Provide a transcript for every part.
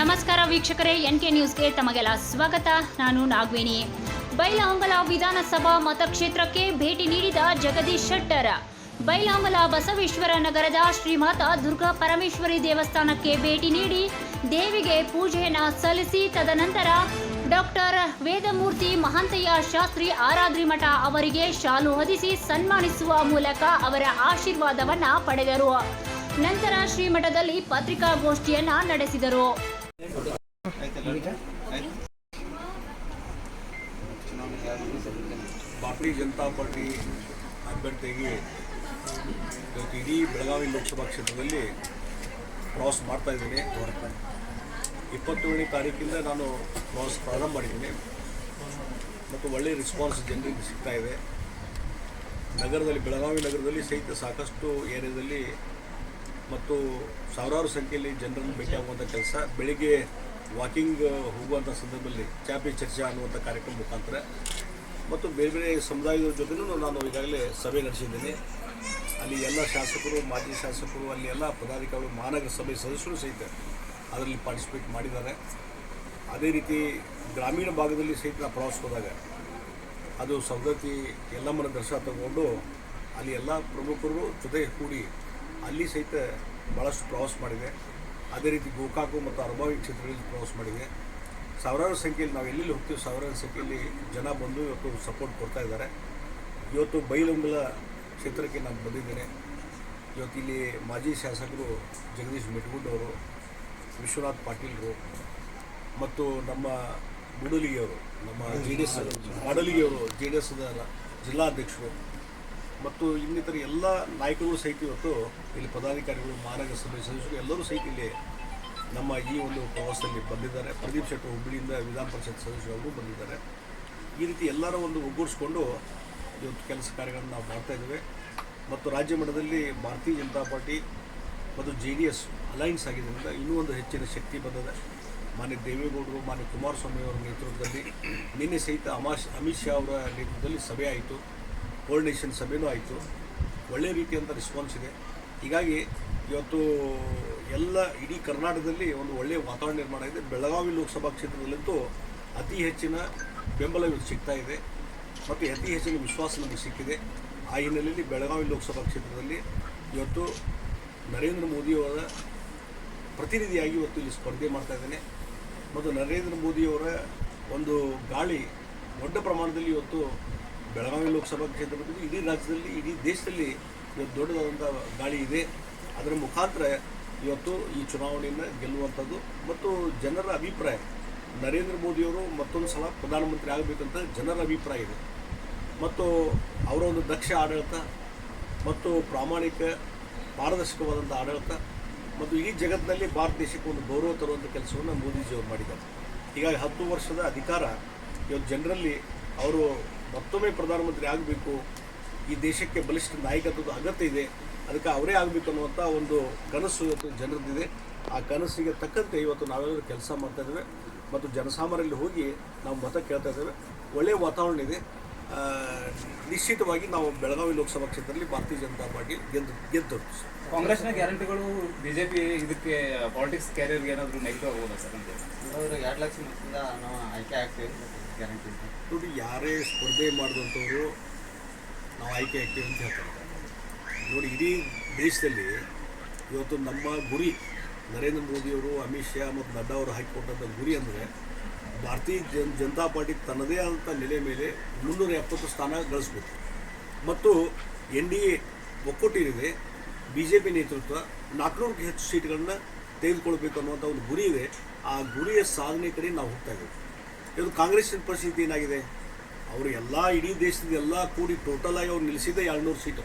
ನಮಸ್ಕಾರ ವೀಕ್ಷಕರೇ N K ನ್ಯೂಸ್ಗೆ ತಮಗೆಲ್ಲ ಸ್ವಾಗತ. ನಾನು ನಾಗವೇಣಿ. ಬೈಲಹೊಂಗಲ ವಿಧಾನಸಭಾ ಮತಕ್ಷೇತ್ರಕ್ಕೆ ಭೇಟಿ ನೀಡಿದ ಜಗದೀಶ್ ಶೆಟ್ಟರ್. ಬೈಲಹೊಂಗಲ ಬಸವೇಶ್ವರ ನಗರದ ಶ್ರೀಮಾತಾ ದುರ್ಗಾ ಪರಮೇಶ್ವರಿ ದೇವಸ್ಥಾನಕ್ಕೆ ಭೇಟಿ ನೀಡಿ ದೇವಿಗೆ ಪೂಜೆಯನ್ನು ಸಲ್ಲಿಸಿ, ತದನಂತರ ಡಾಕ್ಟರ್ ವೇದಮೂರ್ತಿ ಮಹಾಂತಯ್ಯ ಶಾಸ್ತ್ರಿ ಆರಾಧ್ರಿ ಮಠ ಅವರಿಗೆ ಶಾಲು ಹೊದಿಸಿ ಸನ್ಮಾನಿಸುವ ಮೂಲಕ ಅವರ ಆಶೀರ್ವಾದವನ್ನು ಪಡೆದರು. ನಂತರ ಶ್ರೀಮಠದಲ್ಲಿ ಪತ್ರಿಕಾಗೋಷ್ಠಿಯನ್ನ ನಡೆಸಿದರು. ಭಾರತೀಯ ಜನತಾ ಪಾರ್ಟಿ ಅಭ್ಯರ್ಥಿಯಾಗಿ ಇವತ್ತು ಇಡೀ ಬೆಳಗಾವಿ ಲೋಕಸಭಾ ಕ್ಷೇತ್ರದಲ್ಲಿ ಪ್ರವಾಸ ಮಾಡ್ತಾ ಇದ್ದೀನಿ. ಇಪ್ಪತ್ತೇಳನೇ ತಾರೀಕಿಂದ ನಾನು ಪ್ರವಾಸ ಪ್ರಾರಂಭ ಮಾಡಿದ್ದೀನಿ. ಮತ್ತು ಒಳ್ಳೆಯ ರೆಸ್ಪಾನ್ಸ್ ಜನರಿಗೆ ಸಿಗ್ತಾ ಇದೆ. ನಗರದಲ್ಲಿ, ಬೆಳಗಾವಿ ನಗರದಲ್ಲಿ ಸಹಿತ ಸಾಕಷ್ಟು ಏರಿಯಾದಲ್ಲಿ ಮತ್ತು ಸಾವಿರಾರು ಸಂಖ್ಯೆಯಲ್ಲಿ ಜನರನ್ನು ಭೇಟಿಯಾಗುವಂಥ ಕೆಲಸ, ಬೆಳಿಗ್ಗೆ ವಾಕಿಂಗ್ ಹೋಗುವಂಥ ಸಂದರ್ಭದಲ್ಲಿ ಚಾಪಿ ಚರ್ಚಾ ಅನ್ನುವಂಥ ಕಾರ್ಯಕ್ರಮ ಮುಖಾಂತರ. ಮತ್ತು ಬೇರೆ ಬೇರೆ ಸಮುದಾಯದ ಜೊತೆನೂ ನಾನು ಈಗಾಗಲೇ ಸಭೆ ನಡೆಸಿದ್ದೇನೆ. ಅಲ್ಲಿ ಎಲ್ಲ ಶಾಸಕರು, ಮಾಜಿ ಶಾಸಕರು, ಅಲ್ಲಿ ಎಲ್ಲ ಪದಾಧಿಕಾರಿಗಳು, ಮಹಾನಗರ ಸಭೆ ಸದಸ್ಯರು ಸಹಿತ ಅದರಲ್ಲಿ ಪಾರ್ಟಿಸಿಪೇಟ್ ಮಾಡಿದ್ದಾರೆ. ಅದೇ ರೀತಿ ಗ್ರಾಮೀಣ ಭಾಗದಲ್ಲಿ ಸಹಿತ ಪ್ರವಾಸ ಹೋದಾಗ ಅದು ಸವದತ್ತಿ ಎಲ್ಲಮ್ಮನ ದರ್ಶನ ತಗೊಂಡು ಅಲ್ಲಿ ಎಲ್ಲ ಪ್ರಮುಖರು ಜೊತೆ ಕೂಡಿ ಅಲ್ಲಿ ಸಹಿತ ಭಾಳಷ್ಟು ಪ್ರವಾಸ ಮಾಡಿದೆ. ಅದೇ ರೀತಿ ಗೋಕಾಕು ಮತ್ತು ಅರಬಾವಿ ಕ್ಷೇತ್ರಗಳಲ್ಲಿ ಪ್ರವಾಸ ಮಾಡಿದೆ. ಸಾವಿರಾರು ಸಂಖ್ಯೆಯಲ್ಲಿ ನಾವು ಎಲ್ಲೆಲ್ಲಿ ಹೋಗ್ತೀವಿ ಸಾವಿರಾರು ಸಂಖ್ಯೆಯಲ್ಲಿ ಜನ ಬಂದು ಇವತ್ತು ಸಪೋರ್ಟ್ ಕೊಡ್ತಾ ಇದ್ದಾರೆ. ಇವತ್ತು ಬೈಲೊಂಗಲ ಕ್ಷೇತ್ರಕ್ಕೆ ನಾನು ಬಂದಿದ್ದೇನೆ. ಇವತ್ತು ಇಲ್ಲಿ ಮಾಜಿ ಶಾಸಕರು ಜಗದೀಶ್ ಮೆಟ್ಗುಡ್ಡವರು ವಿಶ್ವನಾಥ್ ಪಾಟೀಲ್ರು ಮತ್ತು ನಮ್ಮ ಬುಡಲಿಗೆಯವರು ನಮ್ಮ ಜೆ ಡಿ ಎಸ್ ಮಾಡಲಿಗೆಯವರು ಜೆ ಡಿ ಎಸ್ದ ಜಿಲ್ಲಾಧ್ಯಕ್ಷರು ಮತ್ತು ಇನ್ನಿತರ ಎಲ್ಲ ನಾಯಕರು ಸಹಿತ ಇವತ್ತು ಇಲ್ಲಿ ಪದಾಧಿಕಾರಿಗಳು ಮಹಾನಗರ ಸಭೆ ಸದಸ್ಯರು ಎಲ್ಲರೂ ಸಹಿತ ಇಲ್ಲಿ ನಮ್ಮ ಈ ಒಂದು ಪ್ರವಾಸದಲ್ಲಿ ಬಂದಿದ್ದಾರೆ. ಪ್ರದೀಪ್ ಶೆಟ್ಟರ್ ಹುಬ್ಬಳ್ಳಿಯಿಂದ ವಿಧಾನ ಪರಿಷತ್ ಸದಸ್ಯರು ಬಂದಿದ್ದಾರೆ. ಈ ರೀತಿ ಎಲ್ಲರ ಒಂದು ಒಗ್ಗೂಡಿಸ್ಕೊಂಡು ಇವತ್ತು ಕೆಲಸ ಕಾರ್ಯಗಳನ್ನು ನಾವು ಮಾಡ್ತಾ ಇದ್ದೇವೆ. ಮತ್ತು ರಾಜ್ಯ ಮಟ್ಟದಲ್ಲಿ ಭಾರತೀಯ ಜನತಾ ಪಾರ್ಟಿ ಮತ್ತು ಜೆ ಡಿ ಎಸ್ ಅಲೈನ್ಸ್ ಆಗಿದ್ದರಿಂದ ಇನ್ನೂ ಒಂದು ಹೆಚ್ಚಿನ ಶಕ್ತಿ ಬಂದಿದೆ. ಮಾನ್ಯ ದೇವೇಗೌಡರು, ಮಾನ್ಯ ಕುಮಾರಸ್ವಾಮಿ ಅವರ ನೇತೃತ್ವದಲ್ಲಿ ನಿನ್ನೆ ಸಹಿತ ಅಮಾಶ್ ಅಮಿತ್ ಶಾ ಅವರ ನೇತೃತ್ವದಲ್ಲಿ ಸಭೆ ಆಯಿತು. ಕೋರ್ಡಿನೇಷನ್ ಸಭೆನೂ ಆಯಿತು. ಒಳ್ಳೆಯ ರೀತಿಯಂಥ ರೆಸ್ಪಾನ್ಸ್ ಇದೆ. ಹೀಗಾಗಿ ಇವತ್ತು ಎಲ್ಲ ಇಡೀ ಕರ್ನಾಟಕದಲ್ಲಿ ಒಂದು ಒಳ್ಳೆಯ ವಾತಾವರಣ ನಿರ್ಮಾಣ ಇದೆ ಬೆಳಗಾವಿ ಲೋಕಸಭಾ ಕ್ಷೇತ್ರದಲ್ಲಂತೂ ಅತಿ ಹೆಚ್ಚಿನ ಬೆಂಬಲ ಇವತ್ತು ಸಿಗ್ತಾ ಇದೆ. ಮತ್ತು ಅತಿ ಹೆಚ್ಚಿನ ವಿಶ್ವಾಸ ನಮಗೆ ಸಿಕ್ಕಿದೆ. ಆ ಹಿನ್ನೆಲೆಯಲ್ಲಿ ಬೆಳಗಾವಿ ಲೋಕಸಭಾ ಕ್ಷೇತ್ರದಲ್ಲಿ ಇವತ್ತು ನರೇಂದ್ರ ಮೋದಿಯವರ ಪ್ರತಿನಿಧಿಯಾಗಿ ಇವತ್ತು ಇಲ್ಲಿ ಸ್ಪರ್ಧೆ ಮಾಡ್ತಾ ಇದ್ದೇನೆ. ಮತ್ತು ನರೇಂದ್ರ ಮೋದಿಯವರ ಒಂದು ಗಾಳಿ ದೊಡ್ಡ ಪ್ರಮಾಣದಲ್ಲಿ ಇವತ್ತು ಬೆಳಗಾವಿ ಲೋಕಸಭಾ ಕ್ಷೇತ್ರದಲ್ಲಿ ಇಡೀ ರಾಜ್ಯದಲ್ಲಿ, ಇಡೀ ದೇಶದಲ್ಲಿ ಇವತ್ತು ದೊಡ್ಡದಾದಂಥ ಗಾಳಿ ಇದೆ. ಅದರ ಮುಖಾಂತರ ಇವತ್ತು ಈ ಚುನಾವಣೆಯನ್ನು ಗೆಲ್ಲುವಂಥದ್ದು ಮತ್ತು ಜನರ ಅಭಿಪ್ರಾಯ. ನರೇಂದ್ರ ಮೋದಿಯವರು ಮತ್ತೊಂದು ಸಲ ಪ್ರಧಾನಮಂತ್ರಿ ಆಗಬೇಕಂತ ಜನರ ಅಭಿಪ್ರಾಯ ಇದೆ. ಮತ್ತು ಅವರ ಒಂದು ದಕ್ಷ ಆಡಳಿತ ಮತ್ತು ಪ್ರಾಮಾಣಿಕ ಪಾರದರ್ಶಕವಾದಂಥ ಆಡಳಿತ ಮತ್ತು ಇಡೀ ಜಗತ್ತಿನಲ್ಲಿ ಭಾರತ ದೇಶಕ್ಕೆ ಒಂದು ಗೌರವ ತರುವಂಥ ಕೆಲಸವನ್ನು ಮೋದಿಜಿಯವರು ಮಾಡಿದ್ದಾರೆ. ಹೀಗಾಗಿ ಹತ್ತು ವರ್ಷದ ಅಧಿಕಾರ ಇವತ್ತು ಜನರಲ್ಲಿ ಅವರು ಮತ್ತೊಮ್ಮೆ ಪ್ರಧಾನಮಂತ್ರಿ ಆಗಬೇಕು ಈ ದೇಶಕ್ಕೆ ಬಲಿಷ್ಠ ನಾಯಕತ್ವದ ಅಗತ್ಯ ಇದೆ ಅದಕ್ಕೆ ಅವರೇ ಆಗಬೇಕು ಅನ್ನುವಂಥ ಒಂದು ಕನಸು ಇವತ್ತು ಜನರದ್ದಿದೆ. ಆ ಕನಸಿಗೆ ತಕ್ಕಂತೆ ಇವತ್ತು ನಾವೆಲ್ಲರೂ ಕೆಲಸ ಮಾಡ್ತಾ ಇದ್ದೇವೆ ಮತ್ತು ಜನಸಾಮಾನ್ಯರಲ್ಲಿ ಹೋಗಿ ನಾವು ಮತ ಕೇಳ್ತಾ ಇದ್ದೇವೆ. ಒಳ್ಳೆಯ ವಾತಾವರಣ ಇದೆ. ನಿಶ್ಚಿತವಾಗಿ ನಾವು ಬೆಳಗಾವಿ ಲೋಕಸಭಾ ಕ್ಷೇತ್ರದಲ್ಲಿ ಭಾರತೀಯ ಜನತಾ ಪಾರ್ಟಿ ಗೆದ್ದು ಗೆದ್ದು. ಕಾಂಗ್ರೆಸ್ನ ಗ್ಯಾರಂಟಿಗಳು ಬಿಜೆಪಿ ಇದಕ್ಕೆ ಪಾಲಿಟಿಕ್ಸ್ ಕ್ಯಾರಿಯರ್ಗೆ ಏನಾದರೂ ನೆಗೆಟಿವ್ ಆಗ್ಬೋದಾ ಸರ್ ಅಂತ? ಎರಡು ಲಕ್ಷ ಮತದಿಂದ ನಾವು ಆಯ್ಕೆ ಆಗ್ತೀವಿ ಗ್ಯಾರಂಟಿ ಯಾರೇ ಸ್ಪರ್ಧೆ ಮಾಡಿದಂಥವ್ರು ನಾವು ಆಯ್ಕೆ ಆಗ್ತೀವಿ ಅಂತ ಹೇಳ್ತಾರೆ. ನೋಡಿ, ಇಡೀ ದೇಶದಲ್ಲಿ ಇವತ್ತು ನಮ್ಮ ಗುರಿ, ನರೇಂದ್ರ ಮೋದಿಯವರು, ಅಮಿತ್ ಶಾ ಮತ್ತು ನಡ್ಡಾ ಅವರು ಹಾಕಿಕೊಟ್ಟಂಥ ಗುರಿ ಅಂದರೆ ಭಾರತೀಯ ಜನ್, ಜನತಾ ಪಾರ್ಟಿ ತನ್ನದೇ ಆದಂಥ ನೆಲೆ ಮೇಲೆ ಮುನ್ನೂರ ಎಪ್ಪತ್ತು ಸ್ಥಾನ ಗಳಿಸ್ಬೇಕು. ಮತ್ತು ಎನ್ ಡಿ ಎ ಒಕ್ಕೂಟೇನಿದೆ ಬಿ ಜೆ ಪಿ ನೇತೃತ್ವ ನಾಲ್ಕುನೂರಕ್ಕೂ ಹೆಚ್ಚು ಸೀಟ್ಗಳನ್ನ ತೆಗೆದುಕೊಳ್ಬೇಕು ಅನ್ನುವಂಥ ಒಂದು ಗುರಿ ಇದೆ. ಆ ಗುರಿಯ ಸಾಧನೆ ಕಡೆ ನಾವು ಹೋಗ್ತಾ ಇದ್ದೇವೆ. ಇದು ಕಾಂಗ್ರೆಸ್ಸಿನ ಪರಿಸ್ಥಿತಿ ಏನಾಗಿದೆ? ಅವರು ಎಲ್ಲ ಇಡೀ ದೇಶದ ಎಲ್ಲ ಕೂಡಿ ಟೋಟಲ್ ಆಗಿ ಅವ್ರು ನಿಲ್ಲಿಸಿದ್ದೆ ಎರಡುನೂರು ಸೀಟು.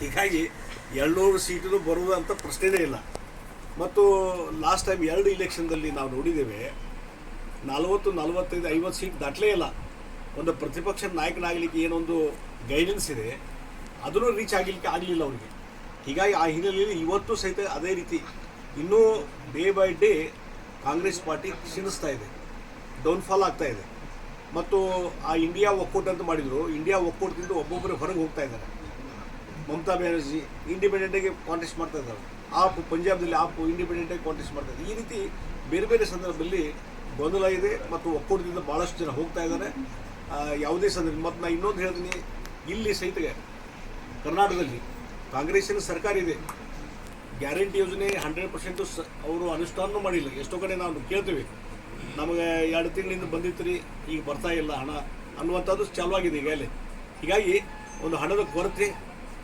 ಹೀಗಾಗಿ ಎರಡುನೂರು ಸೀಟು ಬರುವುದಂತ ಅಂತ ಪ್ರಶ್ನೆನೇ ಇಲ್ಲ. ಮತ್ತು ಲಾಸ್ಟ್ ಟೈಮ್ ಎರಡು ಇಲೆಕ್ಷನ್ದಲ್ಲಿ ನಾವು ನೋಡಿದ್ದೇವೆ, ನಲವತ್ತು, ನಲವತ್ತೈದು, ಐವತ್ತು ಸೀಟ್ ದಾಟಲೇ ಇಲ್ಲ. ಒಂದು ಪ್ರತಿಪಕ್ಷ ನಾಯಕನಾಗಲಿಕ್ಕೆ ಏನೊಂದು ಗೈಡೆನ್ಸ್ ಇದೆ, ಅದನ್ನು ರೀಚ್ ಆಗಲಿಕ್ಕೆ ಆಗಲಿಲ್ಲ ಅವರಿಗೆ. ಹೀಗಾಗಿ ಆ ಹಿನ್ನೆಲೆಯಲ್ಲಿ ಇವತ್ತು ಸಹಿತ ಅದೇ ರೀತಿ ಇನ್ನೂ day by day Congress party ಕ್ಷೀಣಿಸ್ತಾ ಇದೆ. ಡೌನ್ಫಾಲ್ ಆಗ್ತಾ ಇದೆ. ಮತ್ತು ಆ ಇಂಡಿಯಾ ಒಕ್ಕೂಟ ಅಂತ ಮಾಡಿದರು. ಇಂಡಿಯಾ ಒಕ್ಕೂಟದಿಂದ ಒಬ್ಬೊಬ್ಬರು ಹೊರಗೆ ಹೋಗ್ತಾ ಇದ್ದಾರೆ. ಮಮತಾ ಬ್ಯಾನರ್ಜಿ ಇಂಡಿಪೆಂಡೆಂಟಾಗಿ ಕಾಂಟೆಸ್ಟ್ ಮಾಡ್ತಾ ಇದ್ದಾರೆ. ಆಪ್ ಪಂಜಾಬ್ದಲ್ಲಿ ಆಪ್ ಇಂಡಿಪೆಂಡೆಂಟಾಗಿ ಕಾಂಟೆಸ್ಟ್ ಮಾಡ್ತಾ ಇದ್ದಾರೆ. ಈ ರೀತಿ ಬೇರೆ ಬೇರೆ ಸಂದರ್ಭದಲ್ಲಿ ಗೊಂದಲ ಇದೆ ಮತ್ತು ಒಕ್ಕೂಟದಿಂದ ಭಾಳಷ್ಟು ಜನ ಹೋಗ್ತಾ ಇದ್ದಾರೆ. ಯಾವುದೇ ಸಂದರ್ಭ ಮತ್ತು ನಾನು ಇನ್ನೊಂದು ಹೇಳ್ತೀನಿ. ಇಲ್ಲಿ ಸಹಿತ ಕರ್ನಾಟಕದಲ್ಲಿ ಕಾಂಗ್ರೆಸ್ಸಿನ ಸರ್ಕಾರ ಇದೆ. ಗ್ಯಾರಂಟಿ ಯೋಜನೆ ಹಂಡ್ರೆಡ್ ಪರ್ಸೆಂಟು ಸ ಅವರು ಅನುಷ್ಠಾನ ಮಾಡಿಲ್ಲ. ಎಷ್ಟೋ ಕಡೆ ನಾವು ಕೇಳ್ತೀವಿ. ನಮಗೆ ಎರಡು ತಿಂಗಳಿಂದ ಬಂದಿತ್ತು ರೀ, ಈಗ ಬರ್ತಾ ಇಲ್ಲ ಹಣ. ಅನ್ನುವಂಥದ್ದು ಚಾಲುವಾಗಿದೆ ಅಲ್ಲಿ ಹೀಗಾಗಿ ಒಂದು ಹಣದ ಕೊರತೆ,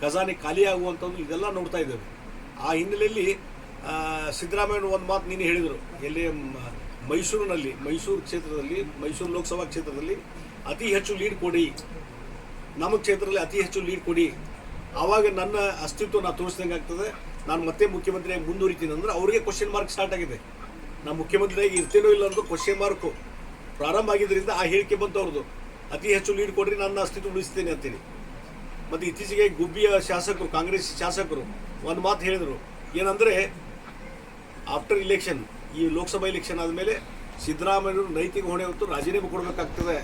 ಖಜಾನೆ ಖಾಲಿ ಆಗುವಂಥದ್ದು ಇದೆಲ್ಲ ನೋಡ್ತಾ ಇದ್ದೇವೆ. ಆ ಹಿನ್ನೆಲೆಯಲ್ಲಿ ಸಿದ್ದರಾಮಯ್ಯ ಒಂದು ಮಾತು ನೀನು ಹೇಳಿದರು. ಎಲ್ಲಿ ಮೈಸೂರಿನಲ್ಲಿ, ಮೈಸೂರು ಕ್ಷೇತ್ರದಲ್ಲಿ, ಮೈಸೂರು ಲೋಕಸಭಾ ಕ್ಷೇತ್ರದಲ್ಲಿ ಅತಿ ಹೆಚ್ಚು ಲೀಡ್ ಕೊಡಿ. ನಮ್ಮ ಕ್ಷೇತ್ರದಲ್ಲಿ ಅತಿ ಹೆಚ್ಚು ಲೀಡ್ ಕೊಡಿ. ಆವಾಗ ನನ್ನ ಅಸ್ತಿತ್ವ ನಾನು ತೋರಿಸ್ದಂಗೆ ಆಗ್ತದೆ. ನಾನು ಮತ್ತೆ ಮುಖ್ಯಮಂತ್ರಿಯಾಗಿ ಮುಂದುವರಿತೀನಿ ಅಂದ್ರೆ ಅವರಿಗೆ ಕ್ವಶನ್ ಮಾರ್ಕ್ ಸ್ಟಾರ್ಟ್ ಆಗಿದೆ. ನಾನು ಮುಖ್ಯಮಂತ್ರಿಯಾಗಿ ಇರ್ತೇನೋ ಇಲ್ಲ ಅನ್ನೋದು ಕ್ವಶನ್ ಮಾರ್ಕು ಪ್ರಾರಂಭ ಆಗಿದ್ದರಿಂದ ಆ ಹೇಳಿಕೆ ಬಂತು ಅವ್ರದ್ದು ಅತಿ ಹೆಚ್ಚು ಲೀಡ್ ಕೊಡ್ರಿ, ನನ್ನ ಅಸ್ತಿತ್ವ ಉಳಿಸ್ತೇನೆ ಅಂತೇಳಿ ಮತ್ತು ಇತ್ತೀಚೆಗೆ ಗುಬ್ಬಿಯ ಶಾಸಕರು, ಕಾಂಗ್ರೆಸ್ ಶಾಸಕರು ಒಂದು ಮಾತು ಹೇಳಿದರು. ಏನಂದರೆ ಆಫ್ಟರ್ ಇಲೆಕ್ಷನ್ ಈ ಲೋಕಸಭಾ ಇಲೆಕ್ಷನ್ ಆದಮೇಲೆ ಸಿದ್ದರಾಮಯ್ಯವರು ನೈತಿಕ ಹೊಣೆ ಹೊತ್ತು ರಾಜೀನಾಮೆ ಕೊಡಬೇಕಾಗ್ತದೆ.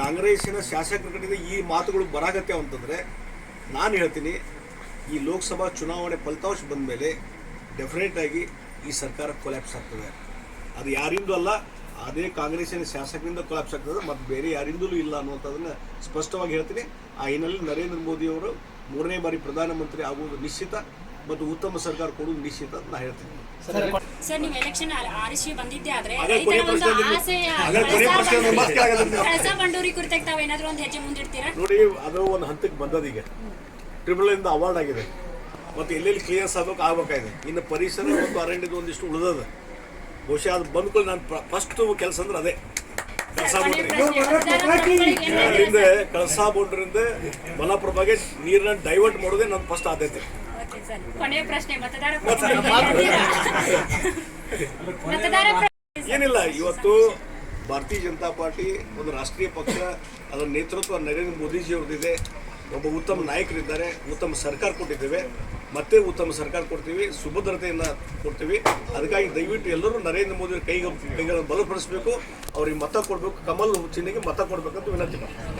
ಕಾಂಗ್ರೆಸ್ಸಿನ ಶಾಸಕರ ಕಡೆಯಿಂದ ಈ ಮಾತುಗಳು ಬರಾಗತ್ತೆ ಅಂತಂದರೆ, ನಾನು ಹೇಳ್ತೀನಿ, ಈ ಲೋಕಸಭಾ ಚುನಾವಣೆ ಫಲಿತಾಂಶ ಬಂದ ಮೇಲೆ ಡೆಫಿನೆಟ್ ಆಗಿ ಈ ಸರ್ಕಾರ ಕೊಲ್ಯಾಪ್ಸ್ ಆಗ್ತದೆ. ಅದು ಯಾರಿಂದೂ ಅಲ್ಲ ಅದೇ ಕಾಂಗ್ರೆಸ್ಸಿನ ಶಾಸಕರಿಂದ ಕೊಲಾಪ್ಸ್ ಆಗ್ತದೆ ಮತ್ತು ಬೇರೆ ಯಾರಿಂದಲೂ ಇಲ್ಲ ಅನ್ನುವಂಥದ್ದನ್ನು ಸ್ಪಷ್ಟವಾಗಿ ಹೇಳ್ತೀನಿ. ಆ ಹಿನ್ನೆಲೆಯಲ್ಲಿ ನರೇಂದ್ರ ಮೋದಿಯವರು ಮೂರನೇ ಬಾರಿ ಪ್ರಧಾನಮಂತ್ರಿ ಆಗುವುದು ನಿಶ್ಚಿತ ಮತ್ತು ಉತ್ತಮ ಸರ್ಕಾರ ಕೊಡುವುದು ನಿಶ್ಚಿತ ಅಂತ ನಾ ಹೇಳ್ತೀನಿ. ಸರ್ ನೀವು ಎಲೆಕ್ಷನ್ ಆರಿಸಿ ಬಂದಿದ್ದೆ ಆದ್ರೆ ರೈತರ ಒಂದು ಪ್ರಶ್ನೆ ಆಸೆಯ ಅದೇ ಕೊನೆ ಕಳಸಾ ಪ್ರಶ್ನೆ ಬಂಡೂರಿ- ಮತ್ತೆ ಆಗಲ್ಲ ನೀವು. ಕಳಸಾ ಬಂಡೂರಿ ಕುರಿತಾಗಿ ಒಂದು ಹೆಜ್ಜೆ ಮುಂದಿಡ್ತೀರಾ? ನೋಡಿ ಅದು ಒಂದು ಹಂತಕ್ಕೆ ಬಂದದ ಈಗ. ಟ್ರಿಬಲ್ ಇಂದ ಅವಾರ್ಡ್ ಆಗಿದೆ. ಮತ್ತು ಎಲ್ಲೆಲ್ಲಿ ಕ್ಲಿಯರ್ಸ್ ಆಗಬೇಕು ಆಗಬೇಕಾಗಿದೆ. ಇನ್ನು ಪರಿಸರ ಮತ್ತು ಅರಣ್ಯದ ಒಂದಿಷ್ಟು ಉಳಿದದ ಬಹುಶಃ ಅದು ಬಂದ್ಕೊಳ್ಳಿ ನಾನು ಫಸ್ಟ್ ಕೆಲಸ ಅಂದ್ರೆ ಅದೇ. ಕಳಸಾ. ಅದರಿಂದ ಕಳಸಾ ಬೋಂಡ್ರಿಂದ ಬಗ್ಗೆ ನೀರನ್ನ ಡೈವರ್ಟ್ ಮಾಡೋದೇ ನನ್ನ ಫಸ್ಟ್ ಆದ್ಯತೆ. ಏನಿಲ್ಲ ಇವತ್ತು ಭಾರತೀಯ ಜನತಾ ಪಾರ್ಟಿ ಒಂದು ರಾಷ್ಟ್ರೀಯ ಪಕ್ಷ ಅದರ ನೇತೃತ್ವ ನರೇಂದ್ರ ಮೋದಿಜಿ ಅವ್ರದ್ದಿದೆ ಒಬ್ಬ ಉತ್ತಮ ನಾಯಕರಿದ್ದಾರೆ ಉತ್ತಮ ಸರ್ಕಾರ ಕೊಟ್ಟಿದ್ದೇವೆ. ಮತ್ತೆ ಉತ್ತಮ ಸರ್ಕಾರ ಕೊಡ್ತೀವಿ, ಸುಭದ್ರತೆಯನ್ನ ಕೊಡ್ತೀವಿ. ಅದಕ್ಕಾಗಿ ದಯವಿಟ್ಟು ಎಲ್ಲರೂ ನರೇಂದ್ರ ಮೋದಿ ಕೈಗೆ ಕೈಗಳನ್ನು ಬಲಪಡಿಸಬೇಕು. ಅವ್ರಿಗೆ ಮತ ಕೊಡಬೇಕು. ಕಮಲ್ ಚಿಹ್ನೆಗೆ ಮತ ಕೊಡಬೇಕಂತ ವಿನಂತಿ ಮಾಡ್ತೀನಿ.